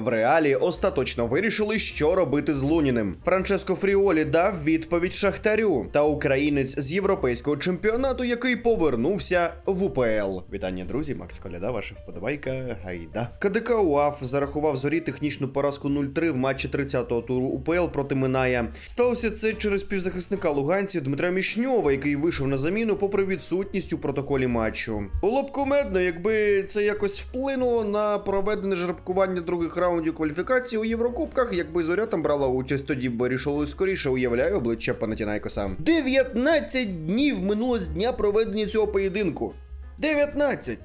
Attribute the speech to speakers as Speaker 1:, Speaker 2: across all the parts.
Speaker 1: В реалі остаточно вирішили, що робити з Луніним. Франческо Фріолі дав відповідь Шахтарю та українець з європейського чемпіонату, який повернувся в УПЛ. Вітання, друзі, Макс Коляда, ваша вподобайка. Гайда. КДК УАФ зарахував зорі технічну поразку 0-3 в матчі 30-го туру УПЛ проти Миная. Сталося це через півзахисника луганців Дмитра Мішньова, який вийшов на заміну попри відсутність у протоколі матчу. Було б кумедно, якби це якось вплинуло на проведене жеребкування других раундів кваліфікації у Єврокубках, якби зоря там брала участь, тоді б вирішили скоріше уявляю обличчя Панатінайкоса. 19 днів минуло з дня проведення цього поєдинку. 19!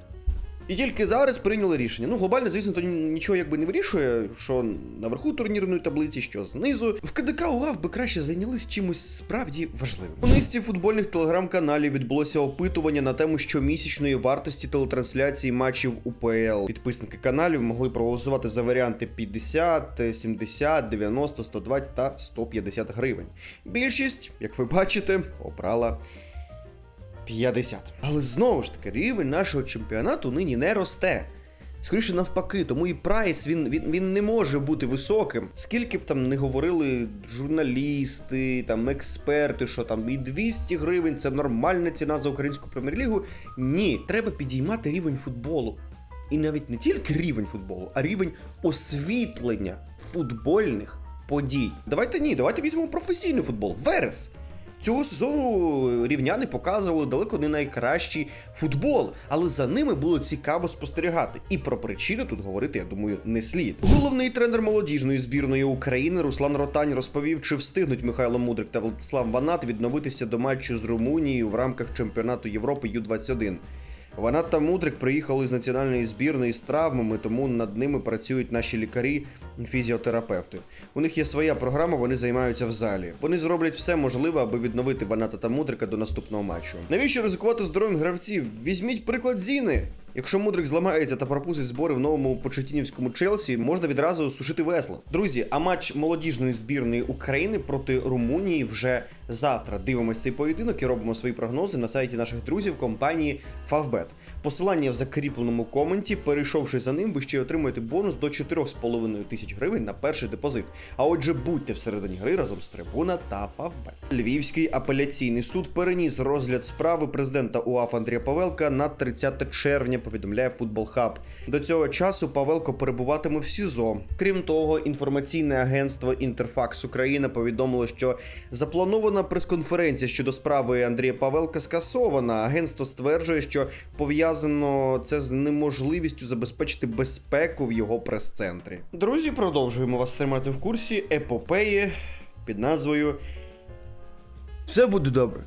Speaker 1: І тільки зараз прийняли рішення. Ну, глобально, звісно, то нічого якби не вирішує, що наверху турнірної таблиці, що знизу. В КДК УАВ би краще зайнялись чимось справді важливим. У низці футбольних телеграм-каналів відбулося опитування на тему щомісячної вартості телетрансляції матчів УПЛ. Підписники каналів могли проголосувати за варіанти 50, 70, 90, 120 та 150 гривень. Більшість, як ви бачите, обрала 50. Але знову ж таки, рівень нашого чемпіонату нині не росте. Скоріше навпаки, тому і прайс він, він, він не може бути високим. Скільки б там не говорили журналісти, там експерти, що там і 200 гривень це нормальна ціна за українську прем'єр-лігу. Ні, треба підіймати рівень футболу. І навіть не тільки рівень футболу, а рівень освітлення футбольних подій. Давайте ні, давайте візьмемо професійний футбол. Верес. Цього сезону рівняни показували далеко не найкращий футбол, але за ними було цікаво спостерігати. І про причини тут говорити, я думаю, не слід. Головний тренер молодіжної збірної України Руслан Ротань розповів, чи встигнуть Михайло Мудрик та Владислав Ванат відновитися до матчу з Румунією в рамках чемпіонату Європи Ю-21. Ванат та Мудрик приїхали з національної збірної з травмами, тому над ними працюють наші лікарі, фізіотерапевти. У них є своя програма, вони займаються в залі. Вони зроблять все можливе, аби відновити Ваната та Мудрика до наступного матчу. Навіщо ризикувати здоров'ям гравців? Візьміть приклад Зіни. Якщо Мудрик зламається та пропустить збори в новому почетінівському Челсі, можна відразу сушити весло. Друзі, а матч молодіжної збірної України проти Румунії вже завтра. Дивимося цей поєдинок і робимо свої прогнози на сайті наших друзів компанії Favbet. Посилання в закріпленому коменті. Перейшовши за ним, ви ще отримуєте бонус до 4,5 тисяч гривень на перший депозит. А отже, будьте всередині гри разом з Трибуна та Favbet. Львівський апеляційний суд переніс розгляд справи президента УАФ Андрія Павелка на 30 червня. Повідомляє Футбол Хаб. До цього часу Павелко перебуватиме в СІЗО. Крім того, інформаційне агентство Інтерфакс Україна повідомило, що запланована прес-конференція щодо справи Андрія Павелка скасована. Агентство стверджує, що пов'язано це з неможливістю забезпечити безпеку в його прес-центрі. Друзі, продовжуємо вас тримати в курсі епопеї під назвою Все буде добре.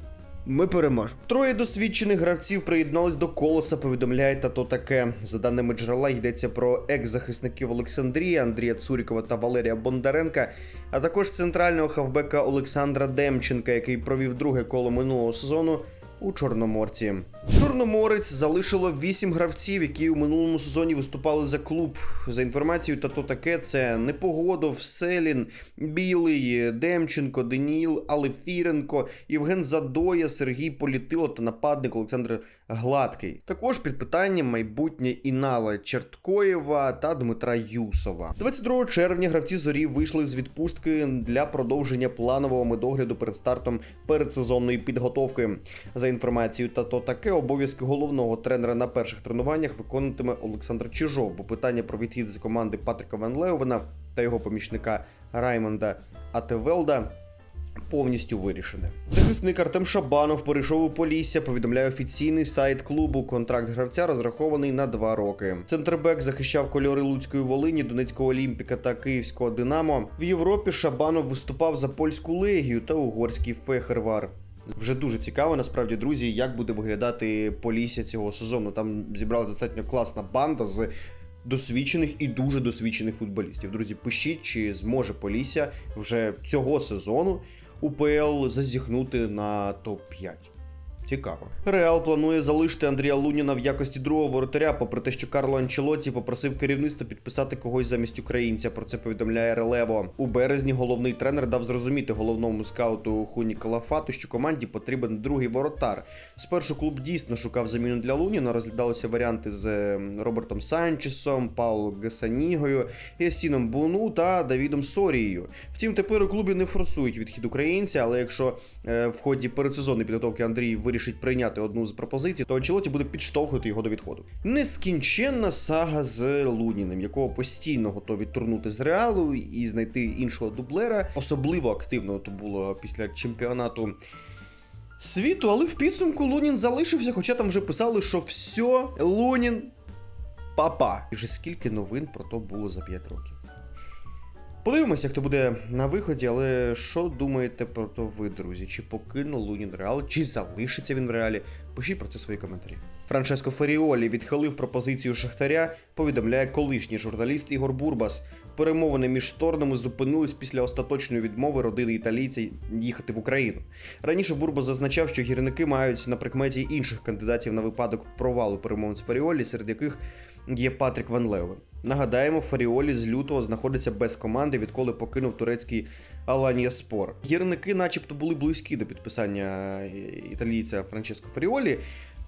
Speaker 1: Ми переможемо. Троє досвідчених гравців приєднались до колоса. Повідомляє та то таке. За даними джерела, йдеться про екс-захисників Олександрії, Андрія Цурікова та Валерія Бондаренка, а також центрального хавбека Олександра Демченка, який провів друге коло минулого сезону. У Чорноморці Чорноморець залишило вісім гравців, які у минулому сезоні виступали за клуб. За інформацією, та то таке це Непогодов, Селін, Білий, Демченко, Деніл, Алефіренко, Євген Задоя, Сергій Політило та нападник Олександр Гладкий. Також під питанням майбутнє Інала Черткоєва та Дмитра Юсова. 22 червня гравці зорі вийшли з відпустки для продовження планового медогляду перед стартом передсезонної підготовки. За інформацією та то таке обов'язки головного тренера на перших тренуваннях виконуватиме Олександр Чижов, бо питання про відхід з команди Патрика Ван Леовена та його помічника Раймонда Атевелда повністю вирішене. Захисник Артем Шабанов перейшов у Полісся. Повідомляє офіційний сайт клубу. Контракт гравця розрахований на два роки. Центрбек захищав кольори Луцької Волині, Донецького Олімпіка та Київського Динамо. В Європі Шабанов виступав за польську легію та угорський Фехервар. Вже дуже цікаво, насправді, друзі, як буде виглядати Полісся цього сезону. Там зібралася достатньо класна банда з досвідчених і дуже досвідчених футболістів. Друзі, пишіть, чи зможе Полісся вже цього сезону УПЛ зазіхнути на топ-5. Цікаво. Реал планує залишити Андрія Луніна в якості другого воротаря, попри те, що Карло Анчелоті попросив керівництво підписати когось замість українця. Про це повідомляє Релево. У березні головний тренер дав зрозуміти головному скауту Хуні Калафату, що команді потрібен другий воротар. Спершу клуб дійсно шукав заміну для Луніна. Розглядалися варіанти з е, Робертом Санчесом, Пауло Гесанігою, Ясіном Буну та Давідом Сорією. Втім, тепер у клубі не форсують відхід українця, але якщо е, в ході передсезонної підготовки Андрій вирішить прийняти одну з пропозицій, то Анчелоті буде підштовхувати його до відходу. Нескінченна сага з Луніним, якого постійно готові турнути з реалу і знайти іншого дублера. Особливо активно то було після чемпіонату. Світу, але в підсумку Лунін залишився, хоча там вже писали, що все, Лунін папа. І вже скільки новин про то було за 5 років. Подивимося, хто буде на виході, але що думаєте про то ви, друзі? Чи покине Лунін Реал, чи залишиться він в реалі? Пишіть про це свої коментарі. Франческо Феріолі відхилив пропозицію Шахтаря, повідомляє колишній журналіст Ігор Бурбас. Перемовини між сторонами зупинились після остаточної відмови родини італійця їхати в Україну. Раніше Бурбас зазначав, що гірники мають на прикметі інших кандидатів на випадок провалу перемовин з Феріолі, серед яких є Патрік Ван Леуен. Нагадаємо, Фаріолі з лютого знаходиться без команди, відколи покинув турецький Аланія Спор. Гірники, начебто, були близькі до підписання італійця Франческо Фаріолі.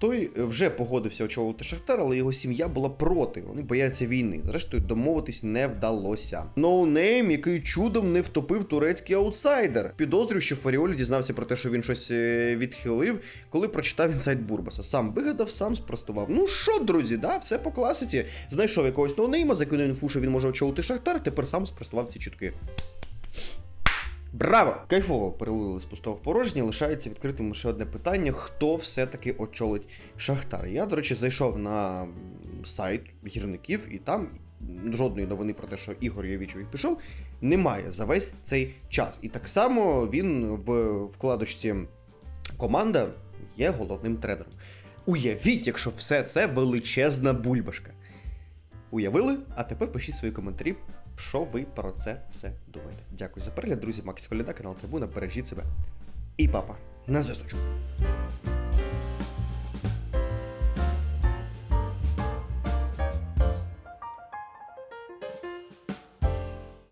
Speaker 1: Той вже погодився очолити Шахтар, але його сім'я була проти. Вони бояться війни. Зрештою, домовитись не вдалося. Ноунейм, який чудом не втопив турецький аутсайдер. Підозрюю, що Фаріолі дізнався про те, що він щось е, відхилив, коли прочитав інсайт Бурбаса. Сам вигадав, сам спростував. Ну що, друзі, да, все по класиці. Знайшов якогось ноунейма, закинув інфу, що він може очолити Шахтар, тепер сам спростував ці чутки. Браво! Кайфово перелили з пустого в порожнє. Лишається відкритим лише одне питання: хто все-таки очолить Шахтар? Я, до речі, зайшов на сайт гірників, і там жодної новини про те, що Ігор Явічович пішов, немає за весь цей час. І так само він в вкладочці команда є головним тренером. Уявіть, якщо все це величезна бульбашка. Уявили? А тепер пишіть свої коментарі, що ви про це все думаєте. Дякую за перегляд, друзі. Макс Коляда, канал Трибуна. Бережіть себе. І папа, на зв'язочку.